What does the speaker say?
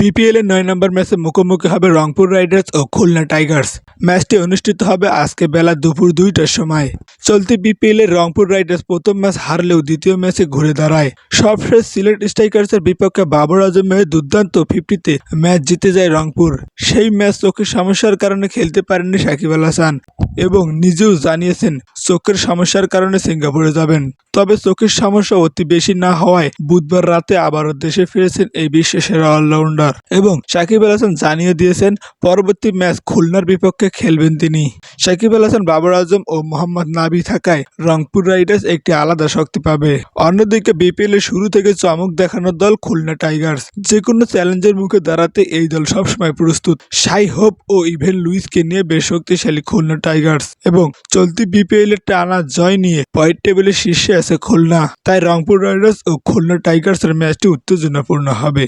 BPL এর নয় নম্বর ম্যাচে মুখোমুখি হবে রংপুর রাইডার্স ও খুলনা টাইগার্স। ম্যাচটি অনুষ্ঠিত হবে আজকে বেলা দুপুর দুইটার সময়। চলতি বিপিএল এর রংপুর রাইডার্স প্রথম ম্যাচ হারলেও দ্বিতীয় ম্যাচে ঘুরে দাঁড়ায়। সবশেষ সিলেট স্ট্রাইকার্সের বিপক্ষে বাবর আজমের দুর্দান্ত ফিফটিতে ম্যাচ জিতে যায় রংপুর। সেই ম্যাচ চোখের সমস্যার কারণে খেলতে পারেননি সাকিব আল হাসান এবং নিজেও জানিয়েছেন, চোখের সমস্যার কারণে সিঙ্গাপুরে যাবেন। তবে চোখের সমস্যা অতি বেশি না হওয়ায় বুধবার রাতে আবারও দেশে ফিরেছেন এই বিশ্বের সেরা অলরাউন্ডার এবং সাকিব আল হাসান জানিয়ে দিয়েছেন, পরবর্তী ম্যাচ খুলনার বিপক্ষে খেলবেন তিনি। সাকিব আল হাসান, বাবর আজম ও মোহাম্মদ নাবি থাকায় রংপুর রাইডার্স একটি আলাদা শক্তি পাবে। অন্যদিকে বিপিএল এর শুরু থেকে চমক দেখানোর দল খুলনা টাইগার্স। যে কোনো চ্যালেঞ্জের মুখে দাঁড়াতে এই দল সবসময় প্রস্তুত। সাই হোপ ও ইভেন লুইসকে নিয়ে বেশ শক্তিশালী খুলনা টাইগার্স এবং চলতি বিপিএল এর টানা জয় নিয়ে পয়েন্ট টেবিলের শীর্ষে আছে খুলনা। তাই রংপুর রাইডার্স ও খুলনা টাইগার্সের ম্যাচটি উত্তেজনাপূর্ণ হবে।